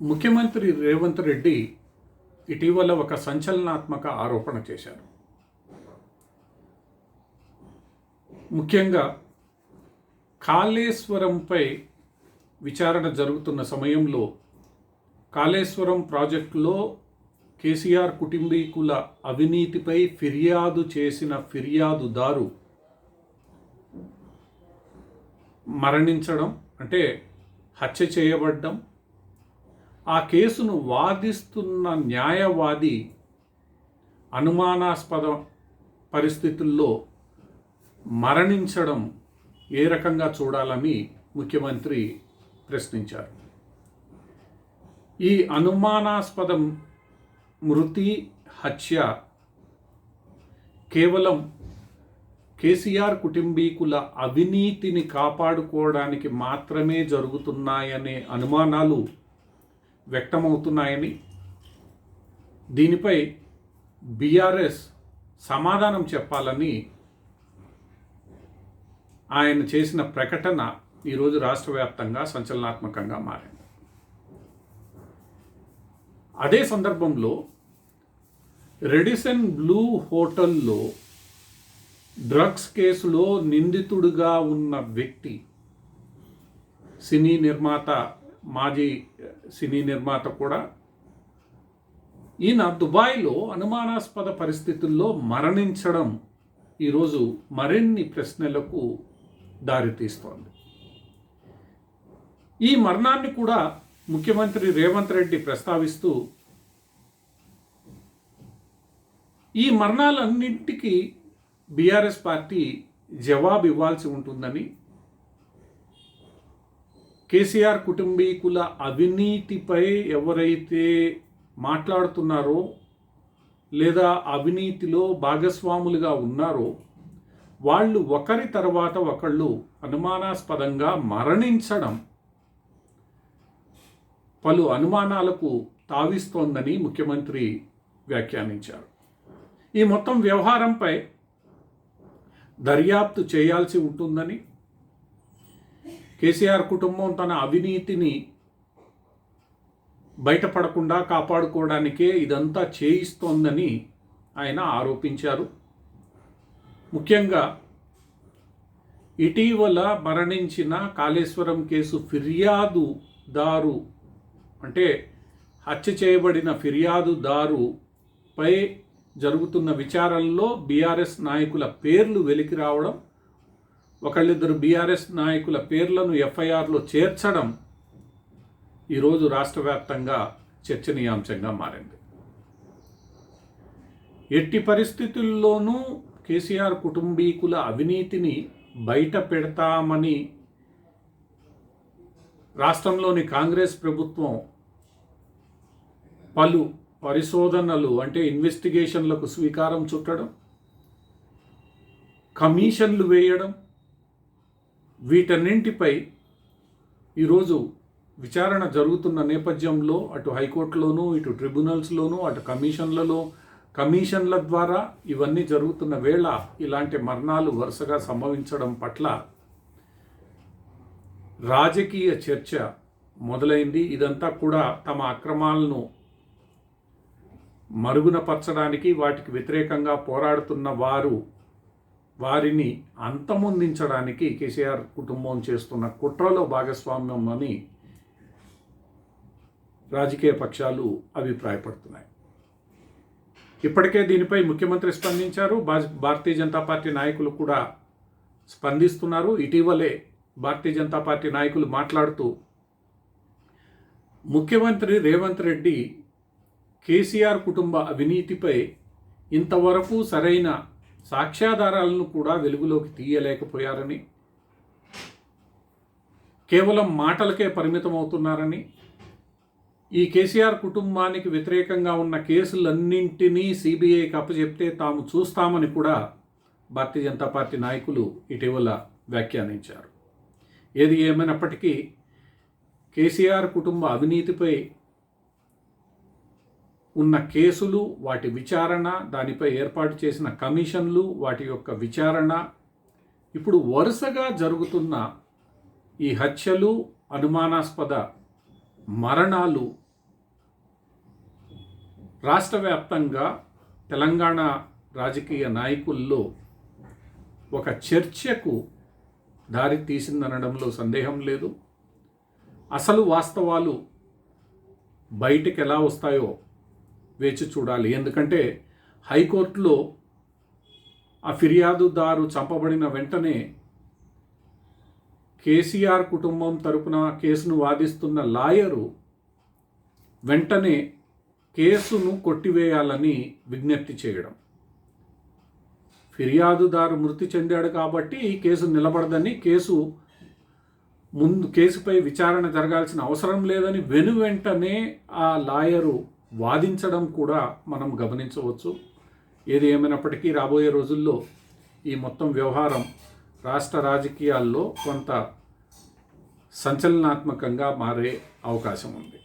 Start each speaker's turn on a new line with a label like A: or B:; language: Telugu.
A: ముఖ్యమంత్రి రేవంత్ రెడ్డి ఇటీవల ఒక సంచలనాత్మక ఆరోపణ చేశారు. ముఖ్యంగా కాళేశ్వరంపై విచారణ జరుగుతున్న సమయంలో కాళేశ్వరం ప్రాజెక్టులో కేసీఆర్ కుటుంబీకుల అవినీతిపై ఫిర్యాదు చేసిన ఫిర్యాదుదారు మరణించడం అంటే హత్య చేయబడ్డం ఆ కేసును వాదిస్తున్న న్యాయవాది అనుమానాస్పద పరిస్థితుల్లో మరణించడం ఏ రకంగా చూడాలని ముఖ్యమంత్రి ప్రశ్నించారు. ఈ అనుమానాస్పద మృతి హత్య కేవలం కేసీఆర్ కుటుంబీకుల అవినీతిని కాపాడుకోవడానికి మాత్రమే జరుగుతున్నాయనే అనుమానాలు వ్యక్తమవుతున్నాయని. దీనిపై బీఆర్ఎస్ సమాధానం చెప్పాలని ఆయన చేసిన ప్రకటన ఈరోజు రాష్ట్ర వ్యాప్తంగా సంచలనాత్మకంగా మారింది. అదే సందర్భంలో రెడిసన్ బ్లూ హోటల్లో డ్రగ్స్ కేసులో నిందితుడిగా ఉన్న వ్యక్తి సినీ నిర్మాత మాజీ సినీ నిర్మాత కూడా ఈయన దుబాయ్లో అనుమానాస్పద పరిస్థితుల్లో మరణించడం ఈరోజు మరిన్ని ప్రశ్నలకు దారితీస్తోంది ఈ మరణాన్ని కూడా ముఖ్యమంత్రి రేవంత్ రెడ్డి ప్రస్తావిస్తూ ఈ మరణాలన్నింటికీ బీఆర్ఎస్ పార్టీ జవాబు ఇవ్వాల్సి ఉంటుందని కేసీఆర్ కుటుంబీకుల అవినీతిపై ఎవరైతే మాట్లాడుతున్నారో లేదా అవినీతిలో భాగస్వాములుగా ఉన్నారో వాళ్ళు ఒకరి తర్వాత ఒకళ్ళు అనుమానాస్పదంగా మరణించడం పలు అనుమానాలకు తావిస్తోందని ముఖ్యమంత్రి వ్యాఖ్యానించారు. ఈ మొత్తం వ్యవహారంపై దర్యాప్తు చేయాల్సి ఉంటుందని కేసీఆర్ కుటుంబం తన అవినీతిని బయటపడకుండా కాపాడుకోవడానికే ఇదంతా చేయిస్తోందని ఆయన ఆరోపించారు. ముఖ్యంగా ఇటీవల మరణించిన కాళేశ్వరం కేసు ఫిర్యాదుదారు అంటే హత్య చేయబడిన ఫిర్యాదుదారుపై జరుగుతున్న విచారణలో బీఆర్ఎస్ నాయకుల పేర్లు వెలికి రావడం ఒకళ్ళిద్దరు బీఆర్ఎస్ నాయకుల పేర్లను ఎఫ్ఐఆర్లో చేర్చడం ఈరోజు రాష్ట్ర వ్యాప్తంగా చర్చనీయాంశంగా మారింది. ఎట్టి పరిస్థితుల్లోనూ కేసీఆర్ కుటుంబీకుల అవినీతిని బయట పెడతామని రాష్ట్రంలోని కాంగ్రెస్ ప్రభుత్వం పలు పరిశోధనలు అంటే ఇన్వెస్టిగేషన్లకు స్వీకారం చుట్టడం కమిషన్లు వేయడం వీటన్నింటిపై ఈరోజు విచారణ జరుగుతున్న నేపథ్యంలో అటు హైకోర్టులోనూ ఇటు ట్రిబ్యునల్స్లోనూ అటు కమిషన్లలో కమిషన్ల ద్వారా ఇవన్నీ జరుగుతున్న వేళ ఇలాంటి మరణాలు వరుసగా సంభవించడం పట్ల రాజకీయ చర్చ మొదలైంది. ఇదంతా కూడా తమ అక్రమాలను మరుగునపరచడానికి వాటికి వ్యతిరేకంగా పోరాడుతున్న వారు వారిని అంతమొందించడానికి కేసీఆర్ కుటుంబం చేస్తున్న కుట్రలో భాగస్వామ్యం అని రాజకీయ పక్షాలు అభిప్రాయపడుతున్నాయి. ఇప్పటికే దీనిపై ముఖ్యమంత్రి స్పందించారు. భారతీయ జనతా పార్టీ నాయకులు కూడా స్పందిస్తున్నారు. ఇటీవలే భారతీయ జనతా పార్టీ నాయకులు మాట్లాడుతూ ముఖ్యమంత్రి రేవంత్ రెడ్డి కేసీఆర్ కుటుంబ అవినీతిపై ఇంతవరకు సరైన సాక్ష్యాధారాలను కూడా వెలుగులోకి తీయలేకపోయారని కేవలం మాటలకే పరిమితమవుతున్నారని ఈ కేసీఆర్ కుటుంబానికి వ్యతిరేకంగా ఉన్న కేసులన్నింటినీ సిబిఐకి అప్పచెప్తే తాము చూస్తామని కూడా భారతీయ జనతా పార్టీ నాయకులు ఇటీవల వ్యాఖ్యానించారు. ఏది ఏమైనప్పటికీ కేసీఆర్ కుటుంబ అవినీతిపై ఉన్న కేసులు వాటి విచారణ దానిపై ఏర్పాటు చేసిన కమిషన్లు వాటి యొక్క విచారణ. ఇప్పుడు వరుసగా జరుగుతున్న ఈ హత్యలు అనుమానాస్పద మరణాలు రాష్ట్ర వ్యాప్తంగా తెలంగాణ రాజకీయ నాయకుల్లో ఒక చర్చకు దారి తీసిందనడంలో సందేహం లేదు. అసలు వాస్తవాలు బయటికి ఎలా వస్తాయో వేచి చూడాలి. ఎందుకంటే హైకోర్టులో ఆ ఫిర్యాదుదారు చంపబడిన వెంటనే కేసీఆర్ కుటుంబం తరపున కేసును వాదిస్తున్న లాయరు వెంటనే కేసును కొట్టివేయాలని విజ్ఞప్తి చేయడం. ఫిర్యాదుదారు మృతి చెందాడు కాబట్టి ఈ కేసు నిలబడదని కేసు ముందు కేసుపై విచారణ జరగాల్సిన అవసరం లేదని వెను వెంటనే ఆ లాయరు వాదించడం కూడా మనం గమనించవచ్చు. ఏది ఏమైనప్పటికీ రాబోయే రోజుల్లో ఈ మొత్తం వ్యవహారం రాష్ట్ర రాజకీయాల్లో కొంత సంచలనాత్మకంగా మారే అవకాశం ఉంది.